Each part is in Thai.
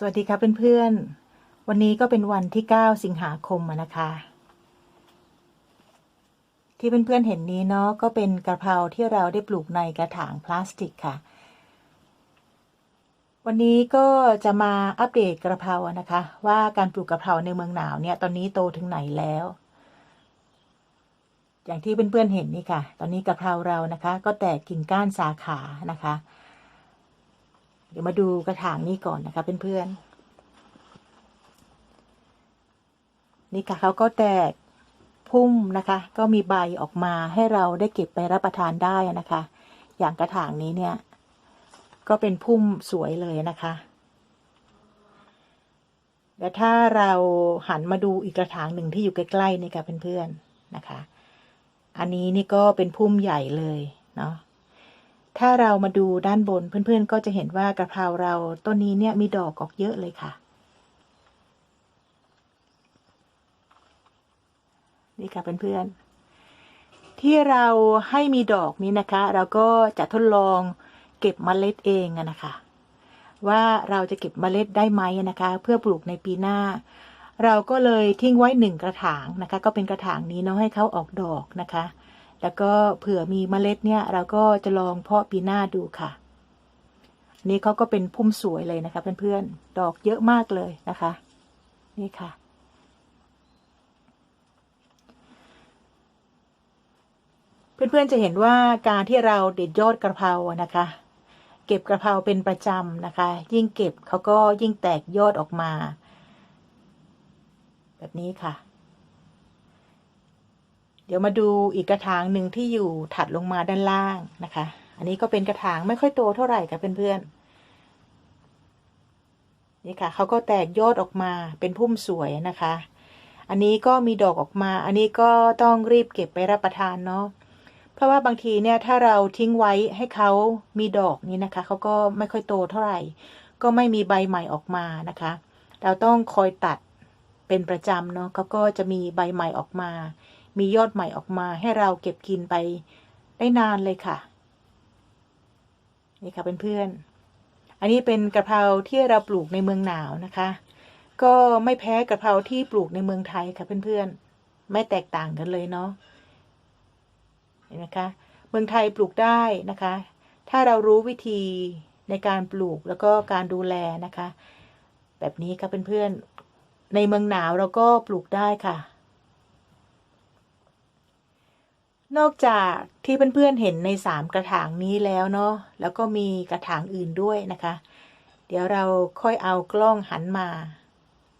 สวัสดีค่ะเพื่อนๆ วันนี้ก็เป็นวันที่ 9 สิงหาคมนะคะ ที่เพื่อนๆเห็นนี้เนาะก็เป็นกระเพราที่เราได้ปลูกในกระถางพลาสติกค่ะ วันนี้ก็จะมาอัปเดตกระเพรานะคะ ว่าการปลูกกระเพราในเมืองหนาวเนี่ยตอนนี้โตถึงไหนแล้ว อย่างที่เพื่อนๆเห็นนี่ค่ะ ตอนนี้กระเพราเรานะคะ ก็แตกกิ่งก้านสาขานะคะ เดี๋ยวมาดูกระถางนี้ก่อนนะคะเพื่อนๆนี่ค่ะเขาก็แตกพุ่มนะคะ ก็มีใบออกมาให้เราได้เก็บไปรับประทานได้นะคะ อย่างกระถางนี้เนี่ย ก็เป็นพุ่มสวยเลยนะคะแล้วถ้าเราหันมาดูอีกกระถางหนึ่งที่อยู่ใกล้ๆนี่ค่ะเพื่อนๆนะคะ อันนี้นี่ก็เป็นพุ่มใหญ่เลยเนาะ ถ้าเรามาดูด้านบนเพื่อนๆ ก็จะเห็นว่ากระเพราเราต้นนี้เนี่ยมีดอกออกเยอะเลยค่ะ นี่ค่ะเพื่อนๆ ที่เราให้มีดอกนี้นะคะ เราก็จะทดลองเก็บเมล็ดเองนะคะ ว่าเราจะเก็บเมล็ดได้ไหมนะคะ เพื่อปลูกในปีหน้า เราก็เลยทิ้งไว้หนึ่งกระถางนะคะ ก็เป็นกระถางนี้เนาะให้เขาออกดอกนะคะ แล้วก็เผื่อมีเมล็ดเนี่ยเราก็จะลองเพาะปีหน้าดูค่ะ นี่เขาก็เป็นพุ่มสวยเลยนะคะเพื่อนๆ ดอกเยอะมากเลยนะคะ นี่ค่ะ เพื่อนๆจะเห็นว่าการที่เราเด็ดยอดกระเพรานะคะ เก็บกระเพราเป็นประจำนะคะ ยิ่งเก็บเขาก็ยิ่งแตกยอดออกมา แบบนี้ค่ะ เดี๋ยวมาดูอีกกระถางหนึ่งที่อยู่ถัดลงมาด้านล่างนะคะ อันนี้ก็เป็นกระถางไม่ค่อยโตเท่าไหร่ค่ะเพื่อนๆนี่ค่ะเขาก็แตกยอดออกมาเป็นพุ่มสวยนะคะ อันนี้ก็มีดอกออกมา อันนี้ก็ต้องรีบเก็บไปรับประทานเนาะเพราะว่าบางทีเนี่ยถ้าเราทิ้งไว้ให้เขามีดอกนี้นะคะเขาก็ไม่ค่อยโตเท่าไหร่ ก็ไม่มีใบใหม่ออกมานะคะ เราต้องคอยตัดเป็นประจำเนาะเขาก็จะมีใบใหม่ออกมา มียอดใหม่ออกมาให้เราเก็บกินไปได้นานเลยค่ะ นี่ค่ะเพื่อนๆ อันนี้เป็นกระเพราที่เราปลูกในเมืองหนาวนะคะ ก็ไม่แพ้กระเพราที่ปลูกในเมืองไทยค่ะเพื่อนๆ ไม่แตกต่างกันเลยเนาะ เห็นไหมคะ เมืองไทยปลูกได้นะคะ ถ้าเรารู้วิธีในการปลูกแล้วก็การดูแลนะคะ แบบนี้ค่ะเพื่อนๆ ในเมืองหนาวเราก็ปลูกได้ค่ะ นอกจากที่เพื่อนๆเห็นในสามกระถางนี้แล้วเนาะแล้วก็มีกระถางอื่นด้วยนะคะ เดี๋ยวเราค่อยเอากล้องหันมา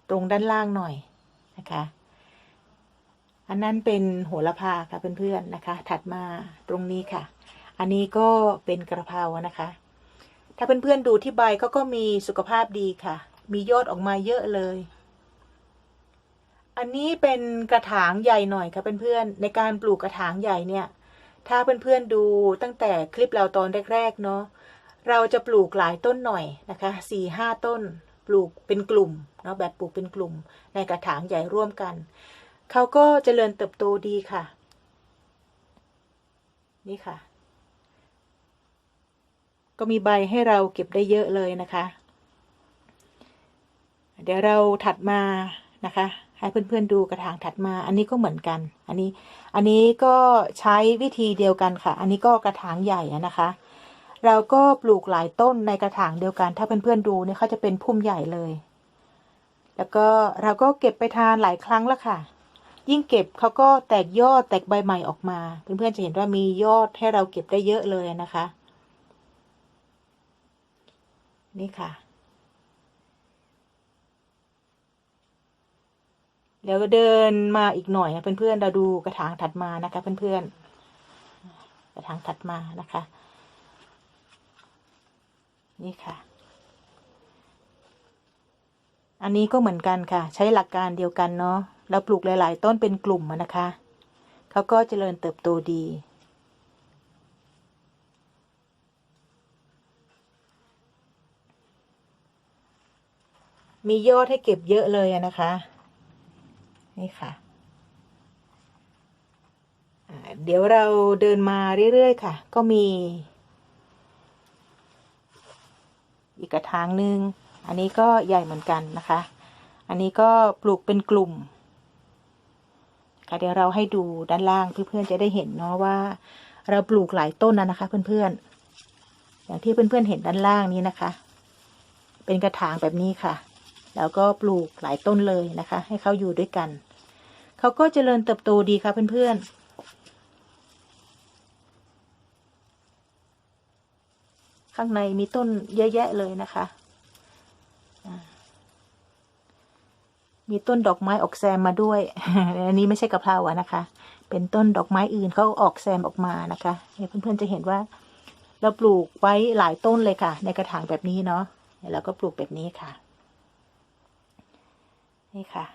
ตรงด้านล่างหน่อยนะคะ อันนั้นเป็นโหระพาค่ะเพื่อนๆนะคะ ถัดมาตรงนี้ค่ะ อันนี้ก็เป็นกระเพรานะคะ ถ้าเพื่อนๆดูที่ใบเขาก็มีสุขภาพดีค่ะ มียอดออกมาเยอะเลย อันนี้เป็นกระถางใหญ่หน่อยค่ะเพื่อนๆในการปลูกกระถางใหญ่เนี่ย ถ้าเพื่อนๆดูตั้งแต่คลิปเราตอนแรกๆเนาะเราจะปลูกหลายต้นหน่อยนะคะสี่ห้าต้น ปลูกเป็นกลุ่มเนาะแบบปลูกเป็นกลุ่ม ในกระถางใหญ่ร่วมกันเขาก็เจริญเติบโตดีค่ะ นี่ค่ะ ก็มีใบให้เราเก็บได้เยอะเลยนะคะ เดี๋ยวเราถัดมา นะคะ ให้เพื่อนๆดูกระถางถัดมา อันนี้ก็เหมือนกัน อันนี้ อันนี้ก็ใช้วิธีเดียวกันค่ะ อันนี้ก็กระถางใหญ่นะคะ เราก็ปลูกหลายต้นในกระถางเดียวกัน ถ้าเพื่อนๆดูเนี่ยเขาจะเป็นพุ่มใหญ่เลย แล้วก็เราก็เก็บไปทานหลายครั้งแล้วค่ะ ยิ่งเก็บเขาก็แตกยอดแตกใบใหม่ออกมา เพื่อนๆจะเห็นว่ามียอดให้เราเก็บได้เยอะเลยนะคะ นี่ค่ะ เดี๋ยวเดินมาอีกหน่อยนะเพื่อนๆเราดูกระถางถัดมานะคะเพื่อนๆกระถางถัดมานะคะ นี่ค่ะ อันนี้ก็เหมือนกันค่ะ ใช้หลักการเดียวกันเนาะเราปลูกหลาย ๆ ต้นเป็นกลุ่มนะคะเขาก็เจริญเติบโตดี มียอดให้เก็บเยอะเลยนะคะ นี่ค่ะ เดี๋ยวเราเดินมาเรื่อยๆค่ะ ก็มี อีกกระถางหนึ่งอันนี้ก็ใหญ่เหมือนกันนะคะ อันนี้ก็ปลูกเป็นกลุ่มค่ะเดี๋ยวเราให้ดูด้านล่างเพื่อนๆจะได้เห็นเนาะว่า เราปลูกหลายต้นนะนะคะ เพื่อนๆ อย่างที่เพื่อนๆเห็นด้านล่างนี้นะคะ เป็นกระถางแบบนี้ค่ะ แล้วก็ปลูกหลายต้นเลยนะคะ ให้เขาอยู่ด้วยกัน เขาก็เจริญเติบโตดีค่ะเพื่อนๆข้างในมีต้นเยอะแยะเลยนะคะ มีต้นดอกไม้ออกแซมมาด้วย อันนี้ไม่ใช่กะเพราอะนะคะ เป็นต้นดอกไม้อื่นเขาออกแซมออกมานะคะเนี่ยเพื่อนๆจะเห็นว่า เราปลูกไว้หลายต้นเลยค่ะ ในกระถางแบบนี้เนาะเนี่ยเราก็ปลูกแบบนี้ค่ะ นี่ค่ะ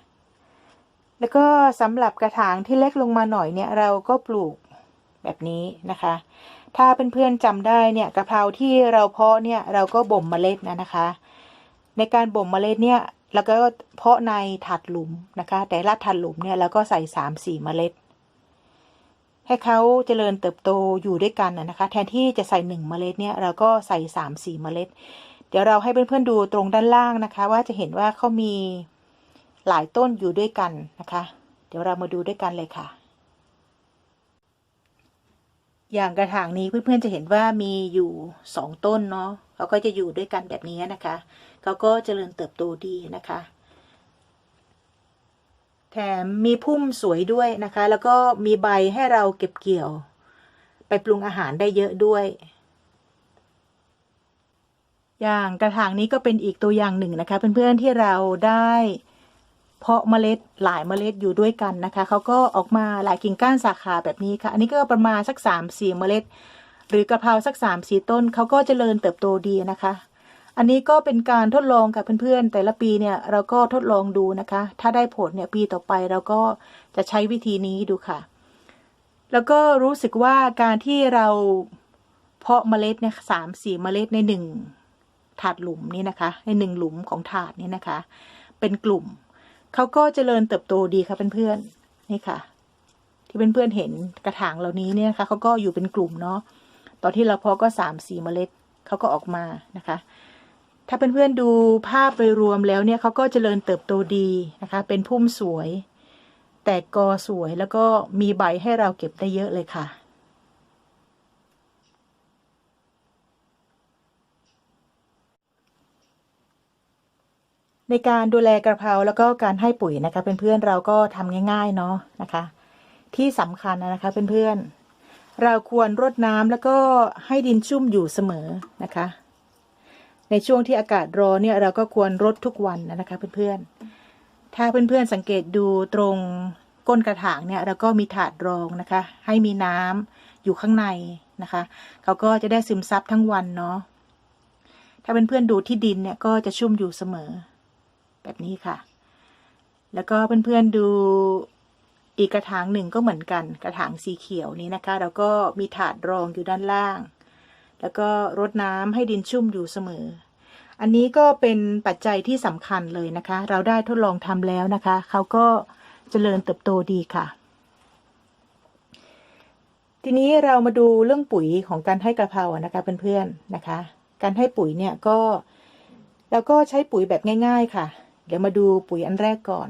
แล้วก็สำหรับกระถางที่เล็กลงมาหน่อยเนี่ยเราก็ปลูกแบบนี้นะคะ ถ้าเพื่อนๆจำได้เนี่ยกะเพราที่เราเพาะเนี่ยเราก็บ่มเมล็ดนะนะคะ ในการบ่มเมล็ดเนี่ยแล้วก็เพาะในถาดหลุมนะคะ แต่ละถาดหลุมเนี่ยเราก็ใส่สามสี่เมล็ด ให้เขาเจริญเติบโตอยู่ด้วยกันนะคะ แทนที่จะใส่หนึ่งเมล็ดเนี่ยเราก็ใส่สามสี่เมล็ด เดี๋ยวเราให้เพื่อนๆดูตรงด้านล่างนะคะ ว่าจะเห็นว่าเขามี หลายต้นอยู่ด้วยกันนะคะ เดี๋ยวเรามาดูด้วยกันเลยค่ะ อย่างกระถางนี้เพื่อนๆจะเห็นว่ามีอยู่สองต้นเนาะเขาก็จะอยู่ด้วยกันแบบนี้นะคะเขาก็เจริญเติบโตดีนะคะ แถมมีพุ่มสวยด้วยนะคะ แล้วก็มีใบให้เราเก็บเกี่ยว ไปปรุงอาหารได้เยอะด้วยอย่างกระถางนี้ก็เป็นอีกตัวอย่างหนึ่งนะคะ เพื่อนๆที่เราได้ เพาะเมล็ดหลายเมล็ดอยู่ด้วยกันนะคะเขาก็ออกมาหลายกิ่งก้านสาขาแบบนี้ค่ะ อันนี้ก็ประมาณสักสามสี่เมล็ด หรือกระเพราสักสามสี่ต้นเขาก็เจริญเติบโตดีนะคะ อันนี้ก็เป็นการทดลองกับเพื่อนๆ แต่ละปีเนี่ยเราก็ทดลองดูนะคะ ถ้าได้ผลเนี่ยปีต่อไปเราก็จะใช้วิธีนี้ดูค่ะ แล้วก็รู้สึกว่าการที่เราเพาะเมล็ดเนี่ยสามสี่เมล็ดในหนึ่งถาดหลุมนี่นะคะ ในหนึ่งหลุมของถาดนี่นะคะ เป็นกลุ่ม เขาก็เจริญเติบโตดีค่ะเพื่อนๆนี่ค่ะ ที่เพื่อนๆเห็นกระถางเหล่านี้เนี่ยนะคะเขาก็อยู่เป็นกลุ่มเนาะตอนที่เราเพาะก็สามสี่เมล็ดเขาก็ออกมานะคะ ถ้าเพื่อนๆดูภาพโดยรวมแล้วเนี่ยเขาก็เจริญเติบโตดีนะคะ เป็นพุ่มสวย แตกกอสวยแล้วก็มีใบให้เราเก็บได้เยอะเลยค่ะ ในการดูแลกระเพราแล้วก็การให้ปุ๋ยนะคะเพื่อนๆเราก็ทำง่าย ๆ เนาะนะคะ ที่สำคัญนะคะเพื่อนๆเราควรรดน้ำแล้วก็ให้ดินชุ่มอยู่เสมอนะคะ ในช่วงที่อากาศร้อนเนี่ยเราก็ควรรดทุกวันนะคะเพื่อนๆถ้าเพื่อนๆสังเกตดูตรงก้นกระถางเนี่ยเราก็มีถาดรองนะคะ ให้มีน้ำอยู่ข้างในนะคะ เขาก็จะได้ซึมซับทั้งวันเนาะถ้าเพื่อนๆดูที่ดินเนี่ยก็จะชุ่มอยู่เสมอ แบบนี้ค่ะ แล้วก็เพื่อนๆดูอีกกระถางหนึ่งก็เหมือนกันกระถางสีเขียวนี้นะคะ แล้วก็มีถาดรองอยู่ด้านล่าง แล้วก็รดน้ำให้ดินชุ่มอยู่เสมอ อันนี้ก็เป็นปัจจัยที่สำคัญเลยนะคะ เราได้ทดลองทำแล้วนะคะ เขาก็เจริญเติบโตดีค่ะ ทีนี้เรามาดูเรื่องปุ๋ยของการให้กระเพราอะนะคะเพื่อนๆนะคะ การให้ปุ๋ยเนี่ยก็เราก็ใช้ปุ๋ยแบบง่าย ๆค่ะ เดี๋ยวมาดูปุ๋ยอันแรกก่อน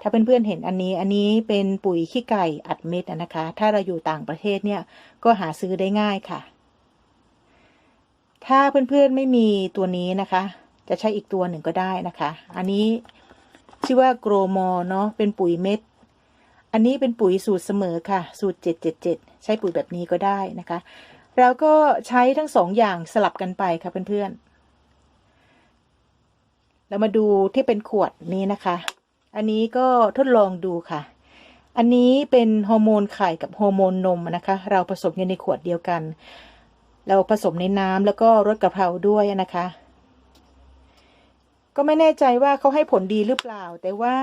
ถ้าเพื่อนๆเห็นอันนี้อันนี้เป็นปุ๋ยขี้ไก่อัดเม็ดนะคะ ถ้าเราอยู่ต่างประเทศเนี่ยก็หาซื้อได้ง่ายค่ะ ถ้าเพื่อนๆไม่มีตัวนี้นะคะ จะใช้อีกตัวหนึ่งก็ได้นะคะ อันนี้ชื่อว่าโกรมอเนาะเป็นปุ๋ยเม็ด อันนี้เป็นปุ๋ยสูตรเสมอค่ะ สูตร 777 ใช้ปุ๋ยแบบนี้ก็ได้นะคะ เราก็ใช้ทั้งสองอย่างสลับกันไปค่ะเพื่อนๆ เรามาดูที่เป็นขวดนี้นะคะ อันนี้ก็ทดลองดูค่ะ อันนี้เป็นฮอร์โมนไข่กับฮอร์โมนนมนะคะ เราผสมกันในขวดเดียวกัน เราผสมในน้ำแล้วก็รสกะเพราด้วยนะคะ ก็ไม่แน่ใจว่าเขาให้ผลดีหรือเปล่า แต่ว่า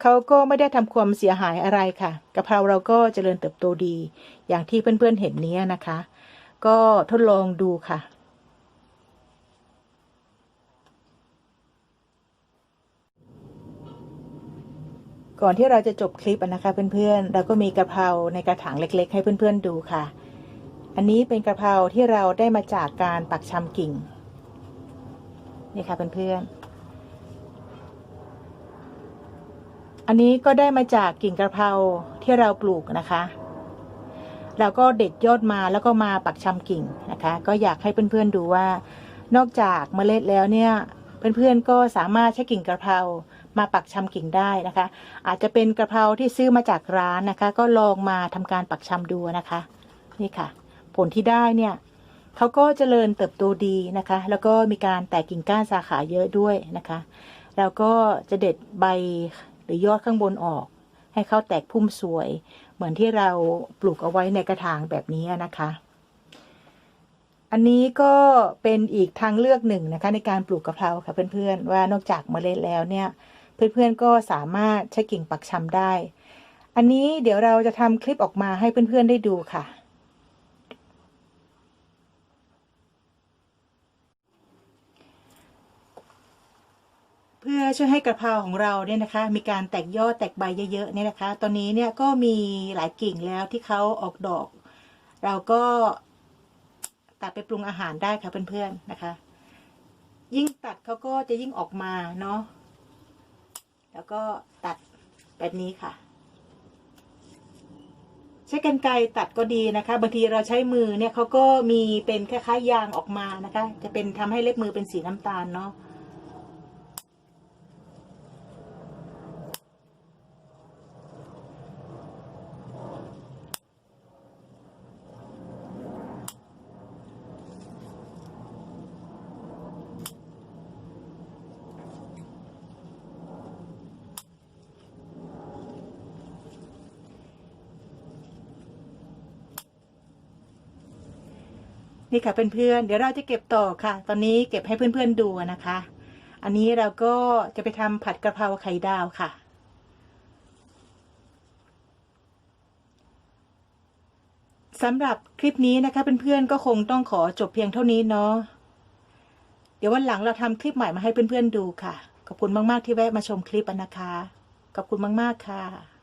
เขาก็ไม่ได้ทำความเสียหายอะไรค่ะกะเพราเราก็เจริญเติบโตดี อย่างที่เพื่อนๆเห็นนี้นะคะ ก็ทดลองดูค่ะ ก่อนที่เราจะจบคลิปนะคะเพื่อนๆ เราก็มีกะเพราในกระถางเล็ก ๆ ให้เพื่อนๆดูค่ะ อันนี้เป็นกะเพราที่เราได้มาจากการปักชำกิ่งนี่ค่ะเพื่อนๆ อันนี้ก็ได้มาจากกิ่งกระเพราที่เราปลูกนะคะ เราก็เด็ดยอดมาแล้วก็มาปักชำกิ่งนะคะ ก็อยากให้เพื่อนๆดูว่า นอกจากเมล็ดแล้วเนี่ยเพื่อนๆก็สามารถใช้กิ่งกระเพรา มาปักชำกิ่งได้นะคะ อาจจะเป็นกระเพราที่ซื้อมาจากร้านนะคะ ก็ลองมาทำการปักชำดูนะคะ นี่ค่ะ ผลที่ได้เนี่ยเขาก็เจริญเติบโตดีนะคะ แล้วก็มีการแตกกิ่งก้านสาขาเยอะด้วยนะคะ แล้วก็จะเด็ดใบหรือยอดข้างบนออก ให้เขาแตกพุ่มสวย เหมือนที่เราปลูกเอาไว้ในกระถางแบบนี้นะคะ อันนี้ก็เป็นอีกทางเลือกหนึ่งนะคะ ในการปลูกกะเพราค่ะเพื่อนๆว่านอกจากเมล็ดแล้วเนี่ย เพื่อนๆก็สามารถใช้กิ่งปักชำได้ อันนี้เดี๋ยวเราจะทำคลิปออกมาให้เพื่อนๆได้ดูค่ะเพื่อช่วยให้กระเพราของเราเนี่ยนะคะ มีการแตกยอดแตกใบเยอะๆเนี่ยนะคะ ตอนนี้เนี่ยก็มีหลายกิ่งแล้วที่เขาออกดอก เราก็ตัดไปปรุงอาหารได้ค่ะเพื่อนๆนะคะ ยิ่งตัดเขาก็จะยิ่งออกมาเนาะ แล้วก็ตัดแบบนี้ค่ะ ใช้กรรไกรตัดก็ดีนะคะบางทีเราใช้มือเนี่ยเขาก็มีเป็นคล้ายๆยางออกมานะคะ จะเป็นทำให้เล็บมือเป็นสีน้ำตาลเนาะ นี่ค่ะเพื่อนๆ เดี๋ยวเราจะเก็บต่อค่ะ ตอนนี้เก็บให้เพื่อนๆดูนะคะ อันนี้เราก็จะไปทำผัดกระเพราไข่ดาวค่ะ สำหรับคลิปนี้นะคะเพื่อนๆ ก็คงต้องขอจบเพียงเท่านี้เนาะ เดี๋ยววันหลังเราทำคลิปใหม่มาให้เพื่อนๆดูค่ะ ขอบคุณมากๆที่แวะมาชมคลิปนะคะ ขอบคุณมากๆค่ะ